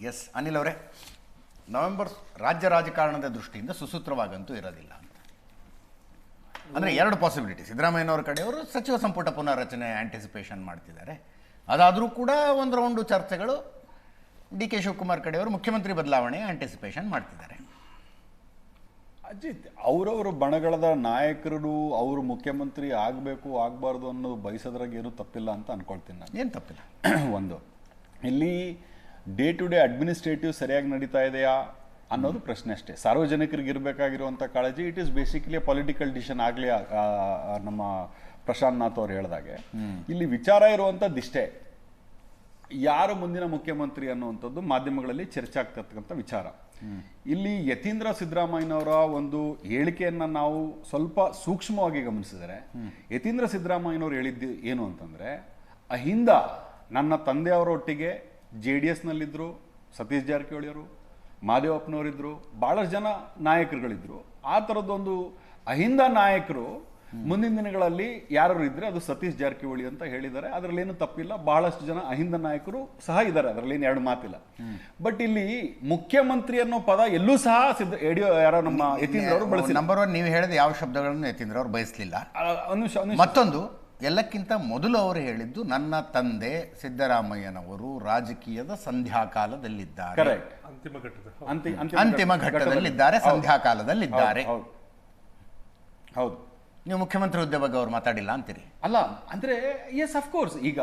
S Anil ಅವರೇ November ರಾಜ್ಯ ರಾಜಕಾರಣದ ದೃಷ್ಟಿಯಿಂದ ಸುಸೂತ್ರವಾಗಂತೂ ಇರೋದಿಲ್ಲ ಅಂತ. ಅಂದರೆ ಎರಡು ಪಾಸಿಬಿಲಿಟಿ ಸಿದ್ದರಾಮಯ್ಯನವರ ಕಡೆಯವರು ಸಚಿವ ಸಂಪುಟ ಪುನರ್ರಚನೆ ಆಂಟಿಸಿಪೇಷನ್ ಮಾಡ್ತಿದ್ದಾರೆ. ಅದಾದರೂ ಕೂಡ ಒಂದು ರೌಂಡು ಚರ್ಚೆಗಳು ಡಿ ಕೆ ಶಿವಕುಮಾರ್ ಕಡೆಯವರು ಮುಖ್ಯಮಂತ್ರಿ ಬದಲಾವಣೆ ಆಂಟಿಸಿಪೇಷನ್ ಮಾಡ್ತಿದ್ದಾರೆ. ಅಜಿತ್ ಅವರವರು ಬಣಗಳದ ನಾಯಕರು ಅವರು ಮುಖ್ಯಮಂತ್ರಿ ಆಗಬೇಕು ಆಗಬಾರ್ದು ಅನ್ನೋದು ಬಯಸೋದ್ರಾಗ ಏನೂ ತಪ್ಪಿಲ್ಲ ಅಂತ ಅನ್ಕೊಳ್ತೀನಿ ನಾನು. ಏನು ತಪ್ಪಿಲ್ಲ? ಒಂದು. ಇಲ್ಲಿ ಡೇ ಟು ಡೇ ಅಡ್ಮಿನಿಸ್ಟ್ರೇಟಿವ್ ಸರಿಯಾಗಿ ನಡೀತಾ ಇದೆಯಾ ಅನ್ನೋದು ಪ್ರಶ್ನೆ ಅಷ್ಟೇ. ಸಾರ್ವಜನಿಕರಿಗೆ ಇರಬೇಕಾಗಿರುವಂಥ ಕಾಳಜಿ it is basically political decision ಆಗಲಿ ನಮ್ಮ ಪ್ರಶಾಂತ್ ನಾಥ್ ಅವ್ರು ಹೇಳಿದಾಗೆ. ಇಲ್ಲಿ ವಿಚಾರ ಇರುವಂಥದ್ದಿಷ್ಟೇ ಯಾರು ಮುಂದಿನ ಮುಖ್ಯಮಂತ್ರಿ ಅನ್ನುವಂಥದ್ದು ಮಾಧ್ಯಮಗಳಲ್ಲಿ ಚರ್ಚೆ ಆಗ್ತಕ್ಕಂಥ ವಿಚಾರ. ಇಲ್ಲಿ ಯತೀಂದ್ರ ಸಿದ್ದರಾಮಯ್ಯನವರ ಒಂದು ಹೇಳಿಕೆಯನ್ನು ನಾವು ಸ್ವಲ್ಪ ಸೂಕ್ಷ್ಮವಾಗಿ ಗಮನಿಸಿದರೆ ಯತೀಂದ್ರ ಸಿದ್ದರಾಮಯ್ಯನವರು ಹೇಳಿದ್ದು ಏನು ಅಂತಂದ್ರೆ ಅಹಿಂದ ನನ್ನ ತಂದೆಯವರೊಟ್ಟಿಗೆ ಜೆ ಡಿ ಎಸ್ನಲ್ಲಿದ್ದರು ಸತೀಶ್ ಜಾರಕಿಹೊಳಿಯವರು ಮಾದೇವಪ್ಪನವರಿದ್ದರು ಭಾಳಷ್ಟು ಬಹಳಷ್ಟು ಜನ ನಾಯಕರುಗಳಿದ್ದರು ಆ ಥರದ್ದೊಂದು ಅಹಿಂದ ನಾಯಕರು ಮುಂದಿನ ದಿನಗಳಲ್ಲಿ ಯಾರು ಇದ್ರೆ ಅದು ಸತೀಶ್ ಜಾರಕಿಹೊಳಿ ಅಂತ ಹೇಳಿದ್ದಾರೆ. ಅದರಲ್ಲಿ ಏನು ತಪ್ಪಿಲ್ಲ. ಬಹಳಷ್ಟು ಜನ ಅಹಿಂದ ನಾಯಕರು ಸಹ ಇದ್ದಾರೆ. ಅದರಲ್ಲಿ ಏನು ಎರಡು ಮಾತಿಲ್ಲ. ಬಟ್ ಇಲ್ಲಿ ಮುಖ್ಯಮಂತ್ರಿ ಅನ್ನೋ ಪದ ಎಲ್ಲೂ ಸಹ ಸಿದ್ಧ ಯಡಿಯೋ ಯಾರೋ ನಮ್ಮ ಯತೀಂದ್ರ ಅವರು ಬಳಸಿ ನಂಬರ್ ಒನ್ ನೀವು ಹೇಳಿದ ಯಾವ ಶಬ್ದಗಳನ್ನು ಯತೀಂದ್ರ ಅವರು ಬಯಸಲಿಲ್ಲ. ಮತ್ತೊಂದು ಎಲ್ಲಕ್ಕಿಂತ ಮೊದಲು ಅವರು ಹೇಳಿದ್ದು ನನ್ನ ತಂದೆ ಸಿದ್ದರಾಮಯ್ಯನವರು ರಾಜಕೀಯದ ಸಂಧ್ಯಾಕಾಲದಲ್ಲಿದ್ದಾರೆ. ಕರೆಕ್ಟ್ ಅಂತಿಮ ಘಟ್ಟದ ಅಂತಿ- ಅಂತಿಮ ಘಟ್ಟದಲ್ಲಿದ್ದಾರೆ ಹೌದು. ಸಂಧ್ಯಾಕಾಲದಲ್ಲಿದ್ದಾರೆ. ಹೌದು, ಹೌದು. ಹೌದು ನೀವು ಮುಖ್ಯಮಂತ್ರಿ ಹುದ್ದೆ ಬಗ್ಗೆ ಅವ್ರು ಮಾತಾಡಿಲ್ಲ ಅಂತೀರಿ? ಅಲ್ಲ ಅಂದ್ರೆ ಎಸ್ ಅಫ್ಕೋರ್ಸ್ ಈಗ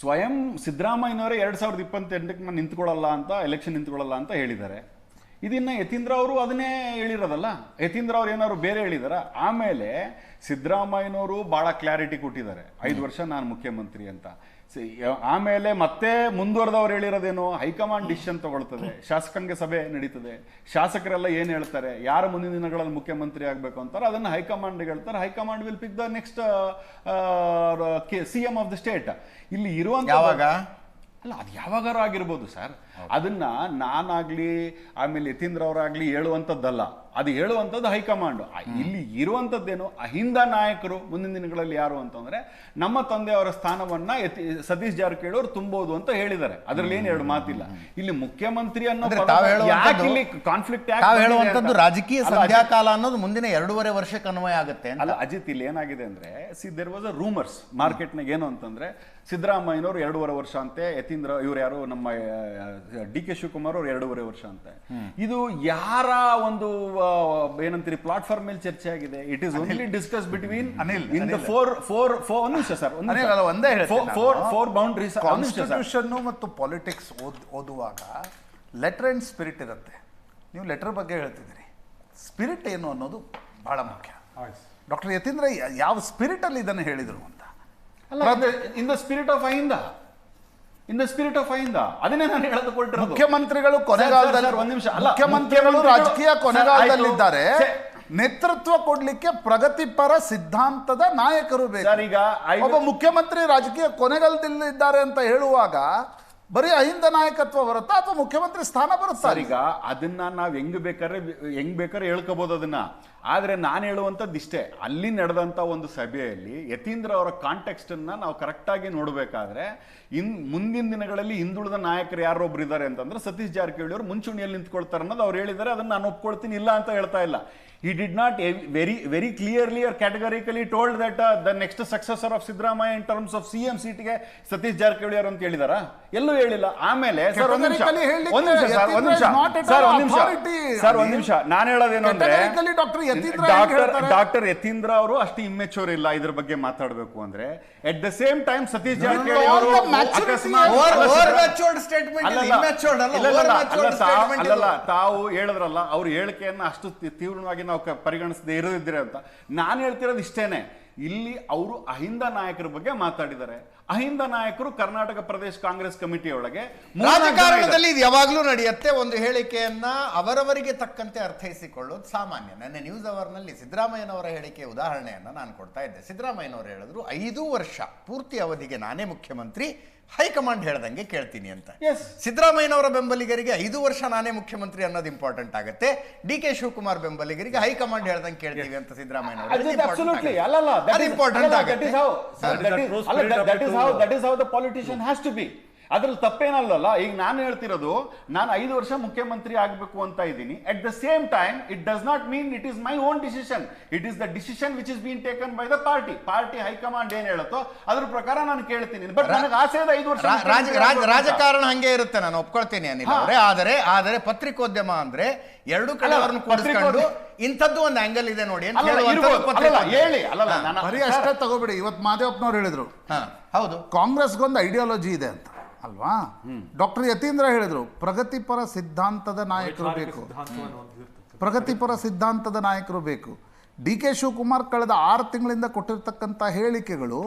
ಸ್ವಯಂ ಸಿದ್ದರಾಮಯ್ಯನವರೇ ಎರಡ್ ಸಾವಿರದ ಇಪ್ಪತ್ತೆಂಟಕ್ಕೆ ನಾನು ನಿಂತ್ಕೊಳ್ಳಲ್ಲ ಅಂತ ಎಲೆಕ್ಷನ್ ನಿಂತ್ಕೊಳ್ಳಲ್ಲ ಅಂತ ಹೇಳಿದ್ದಾರೆ. ಇದನ್ನ ಯತೀಂದ್ರ ಅವರು ಅದನ್ನೇ ಹೇಳಿರೋದಲ್ಲ? ಯತೀಂದ್ರ ಅವ್ರು ಏನಾದ್ರು ಬೇರೆ ಹೇಳಿದಾರ? ಆಮೇಲೆ ಸಿದ್ದರಾಮಯ್ಯನವರು ಬಹಳ ಕ್ಲಾರಿಟಿ ಕೊಟ್ಟಿದ್ದಾರೆ. ಐದು ವರ್ಷ ನಾನು ಮುಖ್ಯಮಂತ್ರಿ ಅಂತ. ಆಮೇಲೆ ಮತ್ತೆ ಮುಂದುವರೆದವ್ರು ಹೇಳಿರೋದೇನು? ಹೈಕಮಾಂಡ್ ಡಿಸಿಷನ್ ತಗೊಳ್ತದೆ. ಶಾಸಕಾಂಗ ಸಭೆ ನಡೀತದೆ. ಶಾಸಕರೆಲ್ಲ ಏನ್ ಹೇಳ್ತಾರೆ? ಯಾರು ಮುಂದಿನ ದಿನಗಳಲ್ಲಿ ಮುಖ್ಯಮಂತ್ರಿ ಆಗಬೇಕು ಅಂತಾರೆ ಅದನ್ನ ಹೈಕಮಾಂಡ್ ಹೇಳ್ತಾರೆ. High command will pick the next C M of the state ಇಲ್ಲಿ ಇರುವಂತ ಯಾವಾಗ? ಅಲ್ಲ ಅದು ಯಾವಾಗಾರು ಆಗಿರ್ಬೋದು ಸರ್. ಅದನ್ನ ನಾನಾಗ್ಲಿ ಆಮೇಲೆ ಯತೀಂದ್ರ ಅವರಾಗ್ಲಿ ಹೇಳುವಂಥದ್ದಲ್ಲ. ಅದು ಹೇಳುವಂಥದ್ದು ಹೈಕಮಾಂಡ್. ಇಲ್ಲಿ ಇರುವಂಥದ್ದೇನು ಅಹಿಂದ ನಾಯಕರು ಮುಂದಿನ ದಿನಗಳಲ್ಲಿ ಯಾರು ಅಂತಂದ್ರೆ ನಮ್ಮ ತಂದೆಯವರ ಸ್ಥಾನವನ್ನ ಸತೀಶ್ ಜಾರಕಿಹೊಳಿ ಅವರು ತುಂಬೋದು ಅಂತ ಹೇಳಿದ್ದಾರೆ. ಅದರಲ್ಲಿ ಏನು ಎರಡು ಮಾತಿಲ್ಲ. ಇಲ್ಲಿ ಮುಖ್ಯಮಂತ್ರಿ ಅನ್ನೋ ಯಾಕೆ ಇಲ್ಲಿ ಕಾನ್ಫ್ಲಿಕ್ಟ್ ಹೇಳುವಂಥದ್ದು ರಾಜಕೀಯ ಸಂಧ್ಯಾಕಾಲ ಅನ್ನೋದು ಮುಂದಿನ ಎರಡೂವರೆ ವರ್ಷಕ್ಕೆ ಅನ್ವಯ ಆಗುತ್ತೆ ಅಲ್ಲ ಅಜಿತ್ ಇಲ್ಲಿ ಏನಾಗಿದೆ ಅಂದ್ರೆ see there was a rumours ಮಾರ್ಕೆಟ್ನಾಗ ಏನು ಅಂತಂದ್ರೆ ಸಿದ್ದರಾಮಯ್ಯನವರು ಎರಡೂವರೆ ವರ್ಷ ಅಂತೆ ಯತೀಂದ್ರ ಇವರು ಯಾರು ನಮ್ಮ ಡಿ ಕೆ ಶಿವಕುಮಾರ್ ಅವರು ಎರಡೂವರೆ ವರ್ಷ ಅಂತೆ. ಇದು ಯಾರ ಒಂದು ಏನಂತೀರಿ ಪ್ಲಾಟ್ಫಾರ್ಮ್ ಮೇಲೆ ಚರ್ಚೆ ಆಗಿದೆ. It is only discuss between Anil, in the four four four ಒಂದು ನಿಮಿಷ ಸರ್ ಅನಿಲ್, ಅಲ್ಲ, ಒಂದೇ ಫೋರ್ ಫೋರ್ ಬೌಂಡ್ರೀಸ್ ಕಾನ್ಸ್ಟಿಟ್ಯೂಷನ್ ಮತ್ತು ಪಾಲಿಟಿಕ್ಸ್ ಓದ್ ಓದುವಾಗ ಲೆಟರ್ ಅಂಡ್ ಸ್ಪಿರಿಟ್ ಇರುತ್ತೆ. ನೀವು ಲೆಟರ್ ಬಗ್ಗೆ ಹೇಳ್ತಿದ್ದೀರಿ. ಸ್ಪಿರಿಟ್ ಏನು ಅನ್ನೋದು ಬಹಳ ಮುಖ್ಯ. ಡಾಕ್ಟರ್ ಯತೀಂದ್ರ ಯಾವ ಸ್ಪಿರಿಟ್ ಅಲ್ಲಿ ಇದನ್ನು ಹೇಳಿದರು ಅಂತ? In the spirit of Ahinda? In the spirit of Ahinda ಅದನ್ನೇ ನಾನು ಹೇಳೋದು ಕೊಟ್ಟಿರೋದು. ಮುಖ್ಯಮಂತ್ರಿಗಳು ಕೊನೆಗಾಲದಲ್ಲಿ ಒಂದ್ ನಿಮಿಷ. ಅಲ್ಲ, ಮುಖ್ಯಮಂತ್ರಿಗಳು ರಾಜಕೀಯ ಕೊನೆಗಾಲದಲ್ಲಿದ್ದಾರೆ. ನೇತೃತ್ವ ಕೊಡ್ಲಿಕ್ಕೆ ಪ್ರಗತಿಪರ ಸಿದ್ಧಾಂತದ ನಾಯಕರು ಬೇಕು. ಈಗ ಒಬ್ಬ ಮುಖ್ಯಮಂತ್ರಿ ರಾಜಕೀಯ ಕೊನೆಗಾಲದಲ್ಲಿದ್ದಾರೆ ಅಂತ ಹೇಳುವಾಗ ಬರೀ ಅಹಿಂದ ನಾಯಕತ್ವ ಬರುತ್ತಾ ಅಥವಾ ಮುಖ್ಯಮಂತ್ರಿ ಸ್ಥಾನ ಬರುತ್ತಾ? ಈಗ ಅದನ್ನ ನಾವ್ ಹೆಂಗ್ ಬೇಕಾದ್ರೆ ಹೆಂಗ್ ಬೇಕಾದ್ರೆ ಹೇಳ್ಕೋಬಹುದು ಅದನ್ನ. ಆದ್ರೆ ನಾನು ಹೇಳುವಂಥದ್ದು ಇಷ್ಟೇ. ಅಲ್ಲಿ ನಡೆದಂತ ಒಂದು ಸಭೆಯಲ್ಲಿ ಯತೀಂದ್ರ ಅವರ ಕಾಂಟೆಕ್ಸ್ಟನ್ನು ನಾವು ಕರೆಕ್ಟಾಗಿ ನೋಡಬೇಕಾದ್ರೆ ಇನ್ ಮುಂದಿನ ದಿನಗಳಲ್ಲಿ ಹಿಂದುಳಿದ ನಾಯಕರು ಯಾರೊಬ್ರು ಇದ್ದಾರೆ ಅಂತಂದ್ರೆ ಸತೀಶ್ ಜಾರಕಿಹೊಳಿ ಅವರು ಮುಂಚೂಣಿಯಲ್ಲಿ ನಿಂತ್ಕೊಳ್ತಾರೆ ಅನ್ನೋದು ಅವ್ರು ಹೇಳಿದ್ದಾರೆ ಅದನ್ನ ನಾನು ಒಪ್ಕೊಳ್ತೀನಿ ಇಲ್ಲ ಅಂತ ಹೇಳ್ತಾ ಇಲ್ಲ. He did not very very clearly clearly categorically told that the next the of Siddaramaiah in terms of C M ಸೀಟ್ಗೆ Satish Jarkiholi ಅವರು ಅಂತ ಹೇಳಿದಾರ? ಎಲ್ಲೂ ಹೇಳಿಲ್ಲ. ಆಮೇಲೆ ಸರ್ ಒಂದ್ ನಿಮಿಷ. ಒಂದ್ ನಿಮಿಷ ಸರ್ ಒಂದ್ ನಿಮಿಷ. ಸರ್ ಒಂದ್ ನಿಮಿಷ. ನಾನು ಹೇಳೋದೇನು ಅಂದ್ರೆ Dr. ಯತೀಂದ್ರ ಡಾಕ್ಟರ್ ಯತೀಂದ್ರ ಅವರು ಅಷ್ಟು ಇಮ್ಮೆಚೂರ್ ಇಲ್ಲ ಇದ್ರ ಬಗ್ಗೆ ಮಾತಾಡಬೇಕು ಅಂದ್ರೆ. At the same time Satish Jarkiholi ಅವರು ಅಲ್ಲಲ್ಲ, ತಾವು-. ಹೇಳಿದ್ರಲ್ಲ ಅವ್ರ ಹೇಳಿಕೆಯನ್ನ ಅಷ್ಟು ತೀವ್ರವಾಗಿ ನಾವು ಪರಿಗಣಿಸದೆ ಇರೋದಿದ್ರೆ ಅಂತ. ನಾನು ಹೇಳ್ತಿರೋದು ಇಷ್ಟೇನೆ. ಇಲ್ಲಿ ಅವರು ಅಹಿಂದ ನಾಯಕರ ಬಗ್ಗೆ ಮಾತಾಡಿದ್ದಾರೆ. ಅಹಿಂದ ನಾಯಕರು ಕರ್ನಾಟಕ ಪ್ರದೇಶ ಕಾಂಗ್ರೆಸ್ ಕಮಿಟಿಯೊಳಗೆ ರಾಜಕಾರಣದಲ್ಲಿ ಇದು ಯಾವಾಗಲೂ ನಡೆಯುತ್ತೆ. ಒಂದು ಹೇಳಿಕೆಯನ್ನ ಅವರವರಿಗೆ ತಕ್ಕಂತೆ ಅರ್ಥೈಸಿಕೊಳ್ಳೋದು ಸಾಮಾನ್ಯ. ನನ್ನ ನ್ಯೂಸ್ ಅವರ್ನಲ್ಲಿ ಸಿದ್ದರಾಮಯ್ಯನವರ ಹೇಳಿಕೆ ಉದಾಹರಣೆಯನ್ನ ನಾನು ಕೊಡ್ತಾ ಇದ್ದೆ. ಸಿದ್ದರಾಮಯ್ಯನವರು ಹೇಳಿದ್ರು ಐದು ವರ್ಷ ಪೂರ್ತಿ ಅವಧಿಗೆ ನಾನೇ ಮುಖ್ಯಮಂತ್ರಿ ಹೈಕಮಾಂಡ್ ಹೇಳ್ದಂಗೆ ಕೇಳ್ತೀನಿ ಅಂತ. ಸಿದ್ದರಾಮಯ್ಯನವರ ಬೆಂಬಲಿಗರಿಗೆ ಐದು ವರ್ಷ ನಾನೇ ಮುಖ್ಯಮಂತ್ರಿ ಅನ್ನೋದು ಇಂಪಾರ್ಟೆಂಟ್ ಆಗುತ್ತೆ. ಡಿ ಕೆ ಶಿವಕುಮಾರ್ ಬೆಂಬಲಿಗರಿಗೆ ಹೈಕಮಾಂಡ್ ಹೇಳ್ದಂಗೆ ಕೇಳ್ತೀವಿ ಅಂತ That ಅದ್ರಲ್ಲಿ ತಪ್ಪೇನಲ್ಲಲ್ಲ ಈಗ ನಾನು ಹೇಳ್ತಿರೋದು ನಾನು ಐದು ವರ್ಷ ಮುಖ್ಯಮಂತ್ರಿ ಆಗಬೇಕು ಅಂತ ಇದ್ದೀನಿ. At the same time it does not mean it is my own decision it is the decision which is been taken by the party party high command ಏನ್ ಹೇಳುತ್ತೋ ಅದ್ರ ಪ್ರಕಾರ ನಾನು ಕೇಳ್ತೀನಿ. ಬಟ್ ನನಗೆ ಆಸೆ ಇದೆ ಐದು ವರ್ಷ. ರಾಜಕಾರಣ ಹಂಗೆ ಇರುತ್ತೆ ನಾನು ಒಪ್ಕೊಳ್ತೀನಿ ಅನಿಲ್. ಅವರೇ. ಆದರೆ ಆದರೆ ಪತ್ರಿಕೋದ್ಯಮ ಅಂದ್ರೆ ಎರಡು ಕಡೆಯವ್ರನ್ನ ಕೂಡಿಸ್ಕೊಂಡು ಪತ್ರಿಕೋದ್ಯ- ಇಂಥದ್ದು ಒಂದು ಆಂಗಲ್ ಇದೆ ನೋಡಿ. ಹೇಳಿ ಅಲ್ಲ ಅಷ್ಟೇ ತಗೋಬಿಡಿ. ಇವತ್ತು ಮಾದೇವಪ್ಪನವ್ರು ಹೇಳಿದ್ರು. ಹಾ, ಹೌದು. ಕಾಂಗ್ರೆಸ್ಗೊಂದು ಐಡಿಯಾಲಜಿ ಇದೆ ಅಂತ. ಅಲ್ವಾ? ಡಾಕ್ಟರ್ ಯತೀಂದ್ರ ಹೇಳಿದ್ರು ಪ್ರಗತಿಪರ ಸಿದ್ಧಾಂತದ ನಾಯಕರು ಬೇಕು. ಪ್ರಗತಿಪರ ಸಿದ್ಧಾಂತದ ನಾಯಕರು ಬೇಕು. ಡಿ ಕೆ ಶಿವಕುಮಾರ್ ಕಳೆದ ಆರು ತಿಂಗಳಿಂದ ಕೊಟ್ಟಿರ್ತಕ್ಕಂಥ ಹೇಳಿಕೆಗಳು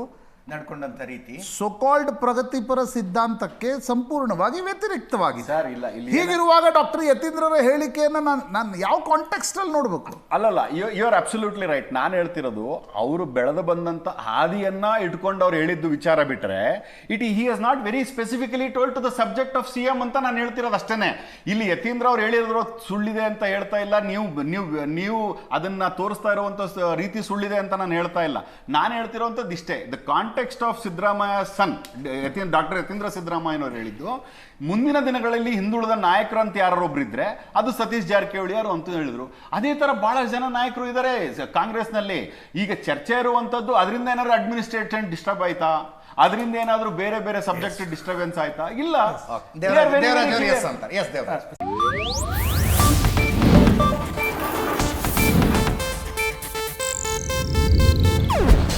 ನಡ್ಕೊಂಡಂತ ರೀತಿ. ಸೊಕಾಲ್ಡ್ ಪ್ರಗತಿಪರ ಸಿದ್ಧಾಂತಕ್ಕೆ ಸಂಪೂರ್ಣವಾಗಿ ವ್ಯತಿರಿಕ್ತವಾಗಿದೆ. ಸರ್ ಇಲ್ಲ ಇಲ್ಲಿ ಹೀಗಿರುವಾಗ ಡಾಕ್ಟರ್ ಯತೀಂದ್ರರ ಹೇಳಿಕೆಯನ್ನು ನಾನು ನಾನು ಯಾವ ಕಾಂಟೆಕ್ಸ್ಟ್ ಅಲ್ಲಿ ನೋಡ್ಬೇಕು? ಅಲ್ಲಲ್ಲ ಯು ಆರ್ ಅಬ್ಸಲ್ಯೂಟ್ಲಿ ರೈಟ್ ನಾನು ಹೇಳ್ತಿರೋದು ಅವರು ಬೆಳೆದು ಬಂದಂತ ಹಾದಿಯನ್ನ ಇಟ್ಕೊಂಡು ಅವ್ರು ಹೇಳಿದ್ದು ವಿಚಾರ ಬಿಟ್ರೆ it he has not very specifically told to the subject of C M ಅಂತ ನಾನು ಹೇಳ್ತಿರೋದು ಅಷ್ಟೇನೆ. ಇಲ್ಲಿ ಯತೀಂದ್ರ ಅವ್ರು ಹೇಳಿದ್ರು ಸುಳ್ಳಿದೆ ಅಂತ ಹೇಳ್ತಾ ಇಲ್ಲ ನೀವು ನೀವು ನೀವು ಅದನ್ನ ತೋರಿಸ್ತಾ ಇರುವಂತ ರೀತಿ ಸುಳ್ಳಿದೆ ಅಂತ ನಾನು ಹೇಳ್ತಾ ಇಲ್ಲ. ನಾನು ಹೇಳ್ತಿರೋಂಥದ್ದು ಇಷ್ಟೇ the context of Siddaramaiah son Yatin doctor Yathindra ಸಿದ್ದರಾಮಯ್ಯನವ್ರು ಹೇಳಿದ್ದು ಮುಂದಿನ ದಿನಗಳಲ್ಲಿ ಹಿಂದುಳಿದ ನಾಯಕರು ಅಂತ ಯಾರೊಬ್ರು ಇದ್ರೆ ಅದು ಸತೀಶ್ ಜಾರಕಿಹೊಳಿ ಅವರು ಅಂತ ಹೇಳಿದ್ರು. ಅದೇ ತರ ಬಹಳ ಜನ ನಾಯಕರು ಇದ್ದಾರೆ ಕಾಂಗ್ರೆಸ್ನಲ್ಲಿ. ಈಗ ಚರ್ಚೆ ಇರುವಂತದ್ದು ಅದರಿಂದ ಏನಾದ್ರು ಅಡ್ಮಿನಿಸ್ಟ್ರೇಷನ್ ಡಿಸ್ಟರ್ಬ್ ಆಯ್ತಾ? ಅದರಿಂದ ಏನಾದರೂ ಬೇರೆ ಬೇರೆ ಸಬ್ಜೆಕ್ಟ್ ಡಿಸ್ಟರ್ಬೆನ್ಸ್ ಆಯ್ತಾ? ಇಲ್ಲ.